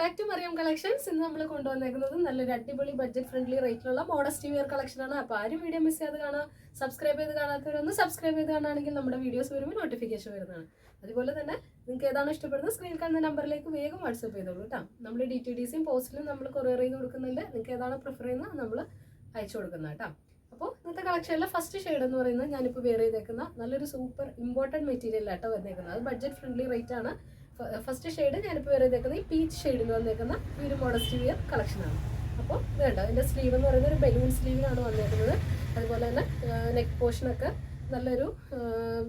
Back to Mariyam collections ഇന്ന് നമ്മൾ കൊണ്ടുവന്നേക്കുന്നത് നല്ലൊരു അടിപൊളി ബഡ്ജറ്റ് ഫ്രണ്ട്ലി റേറ്റിലുള്ള മോഡസ്റ്റ് വിയർ കളക്ഷൻ ആണ്. അപ്പോൾ ആരും വീഡിയോ മിസ് ചെയ്ത് കാണാം. സബ്സ്ക്രൈബ് ചെയ്ത് കാണാത്തവരൊന്ന് സബ്സ്ക്രൈബ് ചെയ്ത് കാണുകയാണെങ്കിൽ നമ്മുടെ വീഡിയോസ് വരുമ്പോൾ നോട്ടിഫിക്കേഷൻ വരുന്നതാണ്. അതുപോലെ തന്നെ നിങ്ങൾക്ക് ഏതാണ് ഇഷ്ടപ്പെടുന്നത് സ്ക്രീൻ കാണുന്ന നമ്പറിലേക്ക് വേഗം വാട്സപ്പ് ചെയ്തോളൂ കേട്ടോ നമ്മൾ ഡി ടി ഡി സിയും പോസ്റ്റിലും നമ്മൾ കൊറിയർ ചെയ്ത് കൊടുക്കുന്നുണ്ട്. നിങ്ങൾക്ക് ഏതാണ് പ്രിഫർ ചെയ്യുന്നത് നമ്മൾ അയച്ചു കൊടുക്കുന്നത് കേട്ടോ അപ്പോൾ ഇന്നത്തെ കളക്ഷനിലെ ഫസ്റ്റ് ഷെയ്ഡ് എന്ന് പറയുന്നത് ഞാനിപ്പോൾ വെയർ ചെയ്തേക്കുന്ന നല്ലൊരു സൂപ്പർ ഇമ്പോർട്ടന്റ് മെറ്റീരിയൽ ആട്ടോ വന്നേക്കുന്നത്. അത് ബഡ്ജറ്റ് ഫ്രണ്ട്ലി റേറ്റ് ആണ്. ഫസ്റ്റ് ഷെയ്ഡ് ഞാനിപ്പോൾ വേറെ ചെയ്തേക്കുന്നത് ഈ പീച്ച് ഷെയ്ഡിൽ വന്നേക്കുന്ന ഈ ഒരു മോഡസ്റ്റ് വിയർ കളക്ഷനാണ് അപ്പോൾ വേണ്ട അതിന്റെ സ്ലീവ് എന്ന് പറയുന്നത് ഒരു ബലൂൺ സ്ലീവിലാണ് വന്നേക്കുന്നത്. അതുപോലെ തന്നെ നെക്ക് പോർഷനൊക്കെ നല്ലൊരു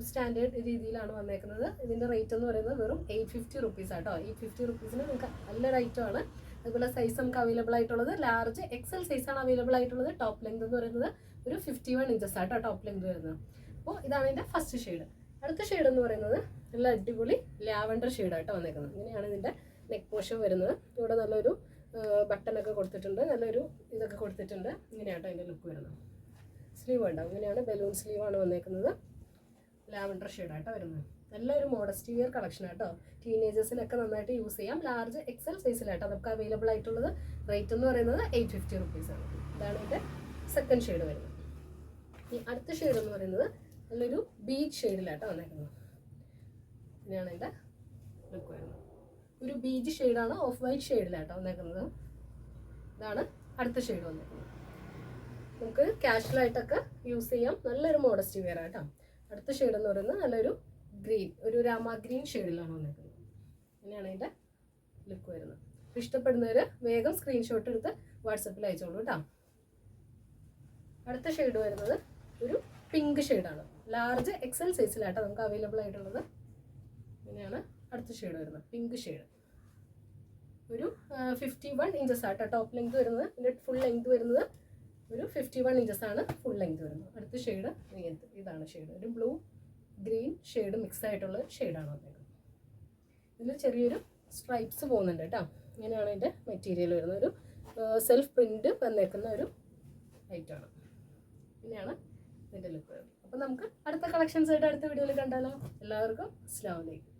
സ്റ്റാൻഡേർഡ് രീതിയിലാണ് വന്നേക്കുന്നത്. ഇതിന്റെ റേറ്റ് എന്ന് പറയുന്നത് വെറും എയ്റ്റ് ഫിഫ്റ്റി റുപ്പീസ് ആട്ടോ. എയ്റ്റ് ഫിഫ്റ്റി റുപ്പീസിന് നിങ്ങൾക്ക് നല്ലൊരു ഐറ്റം ആണ്. അതുപോലെ സൈസ് നമുക്ക് അവൈലബിൾ ആയിട്ടുള്ളത് ലാർജ് എക്സൽ സൈസാണ് അവൈലബിൾ ആയിട്ടുള്ളത്. ടോപ്പ് ലെങ്ത് എന്ന് പറയുന്നത് ഒരു ഫിഫ്റ്റി വൺ ഇഞ്ചസ് ആട്ടോ ടോപ്പ് ലെങ്ത് വരുന്നത്. അപ്പോൾ ഇതാണ് ഇതിന്റെ ഫസ്റ്റ് ഷെയ്ഡ് അടുത്ത ഷെയ്ഡ് എന്ന് പറയുന്നത് നല്ല അടിപൊളി ലാവൻഡർ ഷെയ്ഡായിട്ട് വന്നേക്കുന്നത്. ഇങ്ങനെയാണ് ഇതിന്റെ നെക്ക് പോഷൻ വരുന്നത്. ഇവിടെ നല്ലൊരു ബട്ടനൊക്കെ കൊടുത്തിട്ടുണ്ട്. നല്ലൊരു ഇതൊക്കെ കൊടുത്തിട്ടുണ്ട്. ഇങ്ങനെയാട്ടോ അതിന്റെ ലുക്ക് വരുന്നത്. സ്ലീവ് ഉണ്ടാവും ഇങ്ങനെയാണ് ബലൂൺ സ്ലീവാണ് വന്നേക്കുന്നത്. ലാവൻഡർ ഷെയ്ഡായിട്ടോ വരുന്നത്. നല്ലൊരു മോഡസ്റ്റ് വിയർ കളക്ഷൻ ആട്ടോ. ടീനേജേഴ്സിനൊക്കെ നന്നായിട്ട് യൂസ് ചെയ്യാം. ലാർജ് എക്സൽ സൈസിലാട്ടോ നമുക്ക് അവൈലബിൾ ആയിട്ടുള്ളത് റേറ്റ് എന്ന് പറയുന്നത് എയ്റ്റ് ഫിഫ്റ്റി റുപ്പീസാണ് ഇതാണ് ഇതിന്റെ സെക്കൻഡ് ഷെയ്ഡ് വരുന്നത്. ഈ അടുത്ത ഷെയ്ഡ് എന്ന് പറയുന്നത് നല്ലൊരു ബീച്ച് ഷെയ്ഡിലാട്ടോ വന്നേക്കുന്നത്. ഇങ്ങനെയാണ് എന്റെ ലുക്ക് ഒരു ബീച്ച് ഷെയ്ഡാണ് ഓഫ് വൈറ്റ് ഷെയ്ഡിലാട്ടോ വന്നേക്കുന്നത്. ഇതാണ് അടുത്ത ഷെയ്ഡ് വന്നേക്കുന്നത്. നമുക്ക് കാഷ്വലായിട്ടൊക്കെ യൂസ് ചെയ്യാം. നല്ലൊരു മോഡസ്റ്റ് വെയർ ആട്ടോ അടുത്ത ഷെയ്ഡ് എന്ന് പറയുന്നത് നല്ലൊരു ഗ്രീൻ ഒരു രാമ ഗ്രീൻ ഷെയ്ഡിലാണ് വന്നേക്കുന്നത്. ഇങ്ങനെയാണ് അതിന്റെ ലുക്ക് വരുന്നത് ഇഷ്ടപ്പെടുന്നവർ വേഗം സ്ക്രീൻഷോട്ട് എടുത്ത് വാട്സപ്പിൽ അയച്ചോളൂ കേട്ടോ. അടുത്ത ഷെയ്ഡ് വരുന്നത് ഒരു പിങ്ക് ഷെയ്ഡാണ് ലാർജ് എക്സൽ സൈസിലാട്ടോ നമുക്ക് അവൈലബിൾ ആയിട്ടുള്ളത്. ഇങ്ങനെയാണ് അടുത്ത ഷെയ്ഡ് വരുന്നത്. പിങ്ക് ഷെയ്ഡ് ഒരു fifty one inches top length വരുന്നത്. ഇതിന്റെ ഫുൾ ലെങ്ത് വരുന്നത് ഒരു ഫിഫ്റ്റി വൺ ഇഞ്ചസ് ആണ് ഫുൾ ലെങ്ത് വരുന്നത്. അടുത്ത ഷെയ്ഡ് ഇതാണ് ഷെയ്ഡ് ഒരു ബ്ലൂ ഗ്രീൻ ഷെയ്ഡ് മിക്സ് ആയിട്ടുള്ള ഷെയ്ഡാണ് വന്നേക്കുന്നത്. ഇതിൽ ചെറിയൊരു സ്ട്രൈപ്സ് പോകുന്നുണ്ട് കേട്ടോ. ഇങ്ങനെയാണ് ഇതിന്റെ മെറ്റീരിയൽ വരുന്നത്. ഒരു സെൽഫ് പ്രിന്റ് വന്നേക്കുന്ന ഒരു ഐറ്റമാണ് ഇങ്ങനെയാണ് ഇതിന്റെ ലുക്ക് വരുന്നത്. അപ്പോൾ നമുക്ക് അടുത്ത കളക്ഷൻസ് ആയിട്ട് അടുത്ത വീഡിയോയിൽ കണ്ടാലോ? എല്ലാവർക്കും അസ്സാം വലൈക്കും